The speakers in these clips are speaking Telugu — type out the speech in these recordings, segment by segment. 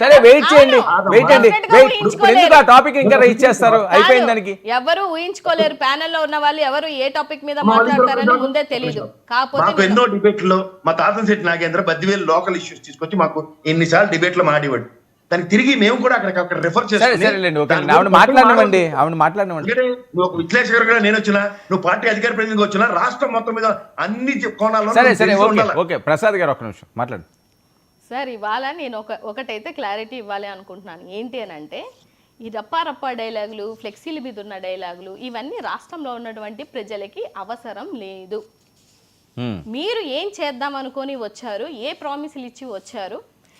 సరే వెయిట్ చేయండి. వెయిట్ చేయండి. ఎందుకు ఆ టాపిక్ ఇంకా రైట్ చేస్తారు? అయిపోయింది దానికి. ఎవరు ఊహించుకోలేరు ప్యానెల్లో ఉన్న వాళ్ళు ఎవరు ఏ టాపిక్ మీద మాట్లాడతారని ముందే తెలియదు కాకపోతే ఎన్నో డిబేట్లో మా తాతన్ శెట్టి నాగేంద్ర బద్దివేలు లోకల్ ఇష్యూస్ తీసుకొచ్చి మాకు ఎన్నిసార్లు డిబేట్లో మాడివాడు. దానికి తిరిగి మేము కూడా అక్కడ అక్కడ రెఫర్ సరే సరేలేండి ఓకే. ఆవిడ మాట్లాడినవ్వండి ఆవిడ మాట్లాడినవ్వండి. ఎందుకంటే నువ్వు ఒక విశ్లేషకుడుగా నేను వచ్చినా నువ్వు పార్టీ అధికార ప్రతినిధిగా వచ్చినా రాష్ట్రం మొత్తం మీద అన్ని కోణాల్లో సరే సరే. ఓకే ప్రసాద్ గారు ఒక నిమిషం మాట్లాడు. సార్ ఇవాళ నేను ఒక ఒకటైతే క్లారిటీ ఇవ్వాలి అనుకుంటున్నాను ఏంటి అని అంటే ఈ రప్పా రప్పా డైలాగులు ఫ్లెక్సీల మీద ఉన్న డైలాగులు ఇవన్నీ రాష్ట్రంలో ఉన్నటువంటి ప్రజలకి అవసరం లేదు. మీరు ఏం చేద్దాం అనుకొని వచ్చారు ఏ ప్రామిసులు ఇచ్చి వచ్చారు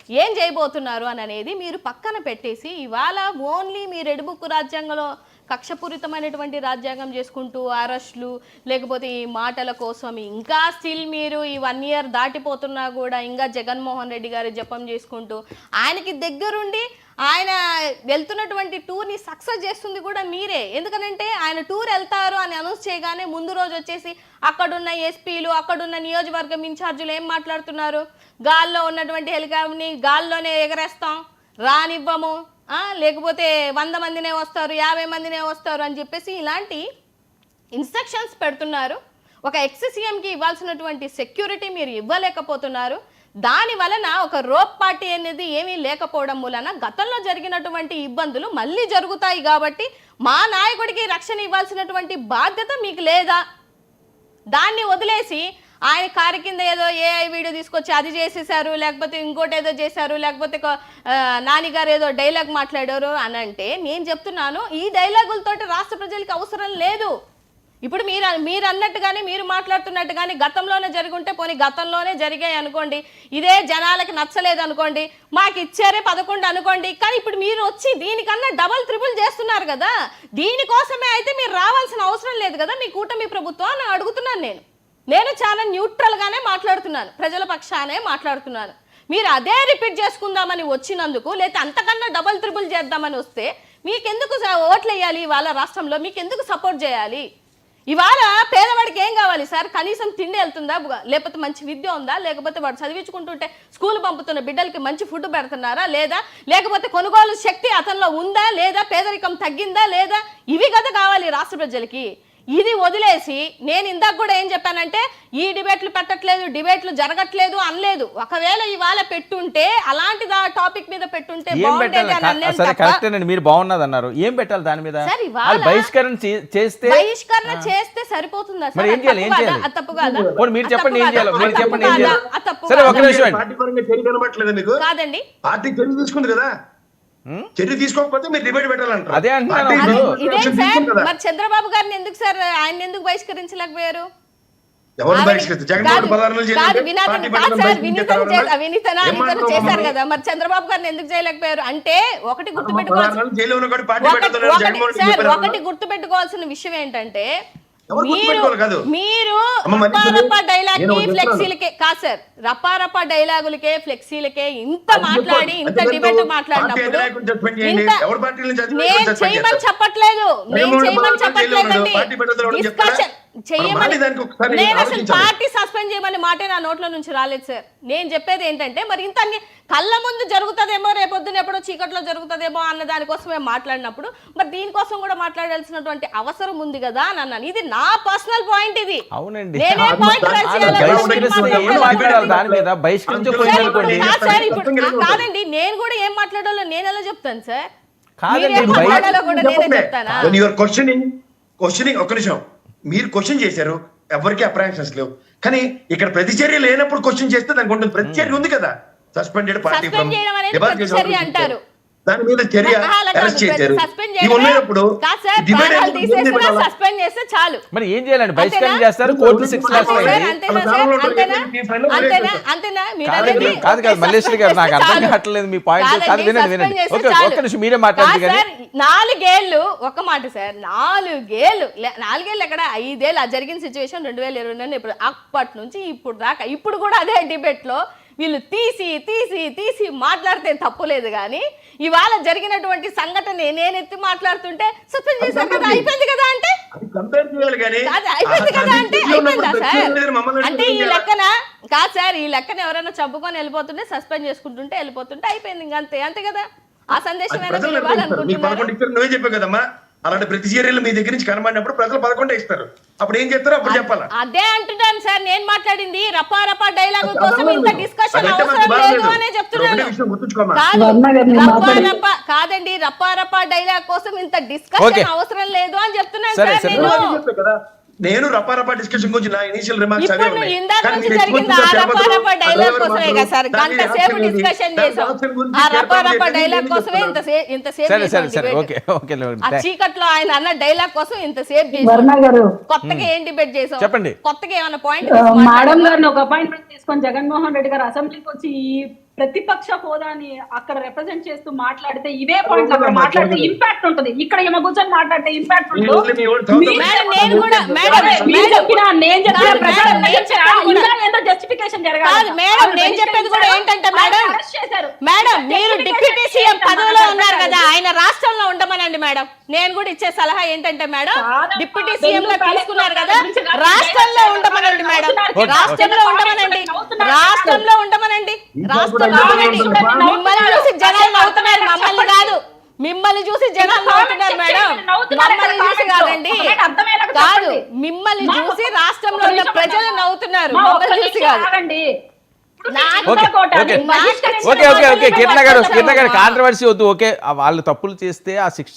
ఏం చేయబోతున్నారు అని అనేది మీరు పక్కన పెట్టేసి ఇవాళ ఓన్లీ మీ రెడ్ బుక్ రాజ్యాంగంలో కక్షపూరితమైనటువంటి రాజ్యాంగం చేసుకుంటూ అరెస్టులు లేకపోతే ఈ మాటల కోసం ఇంకా స్టిల్ మీరు ఈ వన్ ఇయర్ దాటిపోతున్నా కూడా ఇంకా జగన్మోహన్ రెడ్డి గారి జపం చేసుకుంటూ ఆయనకి దగ్గరుండి ఆయన వెళ్తున్నటువంటి టూర్ని సక్సెస్ చేస్తుంది కూడా మీరే. ఎందుకనంటే ఆయన టూర్ వెళ్తారు అని అనౌన్స్ చేయగానే ముందు రోజు వచ్చేసి అక్కడున్న ఎస్పీలు అక్కడున్న నియోజకవర్గం ఇన్ఛార్జీలు ఏం మాట్లాడుతున్నారు? గాల్లో ఉన్నటువంటి హెలికాప్టర్ని గాల్లోనే ఎగరేస్తాం రానివ్వము. లేకపోతే వంద మందినే వస్తారు యాభై మందినే వస్తారు అని చెప్పేసి ఇలాంటి ఇన్స్ట్రక్షన్స్ పెడుతున్నారు. ఒక ఎక్స్సీఎంకి ఇవ్వాల్సినటువంటి సెక్యూరిటీ మీరు ఇవ్వలేకపోతున్నారు. దాని వలన ఒక రోప్ పార్టీ అనేది ఏమీ లేకపోవడం మూలన గతంలో జరిగినటువంటి ఇబ్బందులు మళ్ళీ జరుగుతాయి కాబట్టి మా నాయకుడికి రక్షణ ఇవ్వాల్సినటువంటి బాధ్యత మీకు లేదా? దాన్ని వదిలేసి ఆయన కారు కింద ఏదో ఏఐ వీడియో తీసుకొచ్చి అది చేసేసారు లేకపోతే ఇంకోటి ఏదో చేశారు లేకపోతే నానిగారు ఏదో డైలాగ్ మాట్లాడారు అని అంటే నేను చెప్తున్నాను ఈ డైలాగులతోటి రాష్ట్ర ప్రజలకి అవసరం లేదు. ఇప్పుడు మీరు మీరు అన్నట్టుగానే మీరు మాట్లాడుతున్నట్టుగానే గతంలోనే జరుగుంటే పోనీ గతంలోనే జరిగాయి అనుకోండి ఇదే జనాలకి నచ్చలేదు అనుకోండి మాకు ఇచ్చారే పదకొండు అనుకోండి కానీ ఇప్పుడు మీరు వచ్చి దీనికన్నా డబల్ త్రిపుల్ చేస్తున్నారు కదా దీనికోసమే అయితే మీరు రావాల్సిన అవసరం లేదు కదా మీ కూటమి ప్రభుత్వం అని అడుగుతున్నాను నేను. నేను చాలా న్యూట్రల్గానే మాట్లాడుతున్నాను. ప్రజల పక్షానే మాట్లాడుతున్నాను. మీరు అదే రిపీట్ చేసుకుందామని వచ్చినందుకు లేకపోతే అంతకన్నా డబల్ త్రిబుల్ చేద్దామని వస్తే మీకెందుకు ఓట్లు వేయాలి ఇవాళ రాష్ట్రంలో? మీకు ఎందుకు సపోర్ట్ చేయాలి? ఇవాళ పేదవాడికి ఏం కావాలి సార్? కనీసం తిండి వెళ్తుందా? లేకపోతే మంచి విద్య ఉందా? లేకపోతే వాడు చదివించుకుంటుంటే స్కూల్ పంపుతున్న బిడ్డలకి మంచి ఫుడ్ పెడుతున్నారా? లేదా లేకపోతే కొనుగోలు శక్తి అతనిలో ఉందా? లేదా పేదరికం తగ్గిందా? లేదా ఇవి కదా కావాలి రాష్ట్ర ప్రజలకి? ఇది వదిలేసి నేను ఇందాక కూడా ఏం చెప్పానంటే ఈ డిబేట్లు పెట్టట్లేదు డిబేట్లు జరగట్లేదు అనలేదు ఒకవేళ ఇవాళ పెట్టుంటే అలాంటి టాపిక్ మీద పెట్టుంటే బాగుండేది మీరు బాగున్నది అన్నారు ఏం పెట్టాలి దాని మీద సార్, ఇవాళ- వాళ్ళు బహిష్కరణ చేస్తే బహిష్కరణ చేస్తే సరిపోతుందా సార్ మరి ఏం అది చేయాలి, ఏం తప్పు కాదా? చేయాలి? అది తప్పు కాదా? పోనీ మీరు చెప్పండి ఏం చేయాలో? మీరు ఏం? చేయాలో. సరే? ఒక నిమిషం కాదండి పార్టీ చర్య తీసుకుంది కదా? చర్య తీసుకోకపోతే మీరు డిబేట్ పెట్టాలంటారు. అదే అంటున్నాను. మరి చంద్రబాబు గారిని ఎందుకు సార్ ఆయన ఎందుకు బహిష్కరించలేకపోయారు? ఎవరు బహిష్కరిస్తారు? జగన్మోహన్ మాట్లాడతావు చేశారు? కదా మరి చంద్రబాబు గారిని ఎందుకు చేయలేకపోయారు? అంటే ఒకటి గుర్తుపెట్టుకోవాల్సిన ఒకటి గుర్తుపెట్టుకోవాల్సిన విషయం ఏంటంటే మీరు రప్పా డైలాగ్కి ఫ్లెక్సీలకే కాదు సార్. రప్పా డైలాగులకే ఫ్లెక్సీలకే ఇంత మాట్లాడి. ఇంత డిబేట్. మాట్లాడినప్పుడు నేను? చేయమని చెప్పట్లేదు. నేను చేయమని చెప్పట్లేదండి. డిస్కషన్ చేయమని మళ్ళీ దానికి ఒకసారి నేను అసలు. పార్టీ సస్పెండ్ చేయమని మాటే నా నోట్ల నుంచి రాలేదు సార్. నేను చెప్పేది ఏంటంటే మరి ఇంత అన్ని కళ్ళ ముందు జరుగుతుందేమో రేపొద్దున ఎప్పుడో చీకట్లో జరుగుతుందేమో అన్న దానికోసమే మాట్లాడినప్పుడు మరి దీనికోసం కూడా మాట్లాడాల్సినటువంటి అవసరం ఉంది కదా అని అన్నాను. ఇది నా పర్సనల్ పాయింట్ ఇది. అవునండి. కాదండి నేను కూడా ఏం మాట్లాడాలో నేను ఎలా చెప్తాను సార్? కాదండి, మీరేం బయట- మాట్లాడాలో కూడా నేనే చెప్తానా? When you are questioning, questioning, ఒక్క నిమిషం. మీరు క్వశ్చన్ చేశారు ఎవరికి అప్రహెన్షన్స్ లేవు. కానీ ఇక్కడ ప్రతిచర్య లేనప్పుడు క్వశ్చన్ చేస్తే దానికి ఉంటుంది. ప్రతిచర్య ఉంది కదా. సస్పెండెడ్ పార్టీ అంటారు. దాని మీద చర్య అరెస్ట్ చేశారు. సస్పెండ్ ఇవి ఉన్నప్పుడు చేస్తే చాలు. మరి ఏం చేయాలండి? బహిష్కరణ? చేస్తారు కోర్టు అనేది కాదు కాదు మల్లేశ్వరి గారు నాకు అర్థం కావట్లేదు మీ పాయింట్. కాదు వినండి వినండి. ఓకే ఒక్క. నిమిషం మీరే మాట్లాడండి కానీ. సార్, నాలుగేళ్ళు ఒక మాట సార్ నాలుగేళ్ళు లే- నాలుగేళ్ళు ఎక్కడ? ఐదేళ్ళు ఆ జరిగిన సిచ్యువేషన్ రెండు వేల ఇరవై రెండు ఇప్పుడు అప్పటి నుంచి ఇప్పుడు దాకా ఇప్పుడు కూడా అదే డిబేట్లో వీళ్ళు తీసి తీసి తీసి మాట్లాడితే తప్పులేదు కానీ ఇవాళ జరిగినటువంటి సంఘటన నేను ఎత్తి మాట్లాడుతుంటే సస్పెండ్ చేశారు కదా అయిపోయింది కదా అంటే? అయిపోయింది కదా అంటే అయిపోయిందా సార్? అంటే ఈ లెక్కన కాదు సార్ ఈ లెక్కన ఎవరైనా చంపుకొని వెళ్ళిపోతుంటే సస్పెండ్ చేసుకుంటుంటే వెళ్ళిపోతుంటే అయిపోయింది ఇంకా అంతే అంతే కదా? ఆ సందేశం పదకొండు ఇస్తారు నువ్వే చెప్పావు కదమ్మా. అలాంటి ప్రతి చర్యలు మీ దగ్గర నుంచి కనబడినప్పుడు ప్రజలు పదకొండే ఇస్తారు అప్పుడు ఏం చేస్తారో అప్పుడు చెప్పాలా అదే అంటున్నాను సార్ నేను మాట్లాడింది రపా రపా డైలాగ్ కోసం ఇంత. డిస్కషన్ అవసరం లేదు. అనే చెప్తున్నాను కాదండి రపా రపా డైలాగ్ కోసం ఇంత. డిస్కషన్ అవసరం లేదు అని చెప్తున్నాను సరే, సార్ సరే. నేను నేను చెప్పే కదా నేను రపా రపా డిస్కషన్ గురించి నా ఇనిషియల్ రిమార్క్స్ అవే ఇప్పుడు ఉన్నాయి ఇందాక కానీ నుంచి మీరు జరిగింది ఎక్కువ ఆ చెప్పదు. రపా రపా డైలాగ్ కోసమే. కదా సార్ గంట సేపు. డిస్కషన్ చేసాం ఆ రపా చేద్దాం రపా చెప్పి డైలాగ్ కోసమే ఇంత చెప్తున్నాను. ఇంతసేపు సరే సరే చేసాం సరే debate. ఓకే ఓకే ఆ చీకట్లో ఆయన అన్న డైలాగ్ కోసం ఇంతసేపు చేసాం వర్మ గారు కొత్తగా ఏం డిబేట్ చేసాం చెప్పండి. కొత్తగా ఏమైనా పాయింట్ మేడం గారిని ఒక అపాయింట్మెంట్ తీసుకొని జగన్మోహన్ రెడ్డి గారు అసెంబ్లీకి వచ్చి ఈ ప్రతిపక్ష హోదాని అక్కడ రిప్రజెంట్ చేస్తూ మాట్లాడితే ఇవే పాయింట్లు అక్కడ మాట్లాడితే ఇంపాక్ట్ ఉంటుంది. ఇక్కడ ఈమె కూర్చొని మాట్లాడితే ఇంపాక్ట్ ఏందో జస్టిఫికేషన్ జరగాలి. కాదు మేడం నేను చెప్పేది కూడా ఏంటంటే మేడం మేడం మీరు డిప్యూటీ సీఎం పదవిలో ఉన్నారు కదా ఆయన రాష్ట్రంలో ఉండమనండి మేడం. నేను కూడా ఇచ్చే సలహా ఏంటంటే మేడం డిప్యూటీ సీఎం గా తీసుకున్నారు కదా రాష్ట్రంలో ఉండమనండి మేడం. రాష్ట్రంలో ఉండమనండి. రాష్ట్రంలో ఉండమనండి. రాష్ట్రంలో. మిమ్మల్ని చూసి జనాలు నవ్వుతున్నారు మమ్మల్ని కాదు. మిమ్మల్ని చూసి జనాలు నవ్వుతున్నారు మేడం. మమ్మల్ని చూసి కాదండి. కాదు మిమ్మల్ని చూసి రాష్ట్రంలో ఉన్న ప్రజలు నవ్వుతున్నారు. మమ్మల్ని చూసి కాదు. Okay okay. ఓకే కీర్తన గారు కీర్తన గారు. కాంట్రవర్సీ వద్దు. ఓకే వాళ్ళు తప్పులు చేస్తే ఆ శిక్ష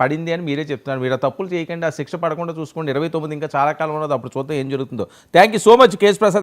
పడింది అని మీరే చెప్తున్నారు. మీరు ఆ తప్పులు చేయకండి ఆ శిక్ష పడకుండా చూసుకోండి. ఇరవై తొమ్మిది ఇంకా చాలా కాలం ఉన్నది. అప్పుడు చూద్దాం ఏం జరుగుతుందో. Thank you so much KS Prasad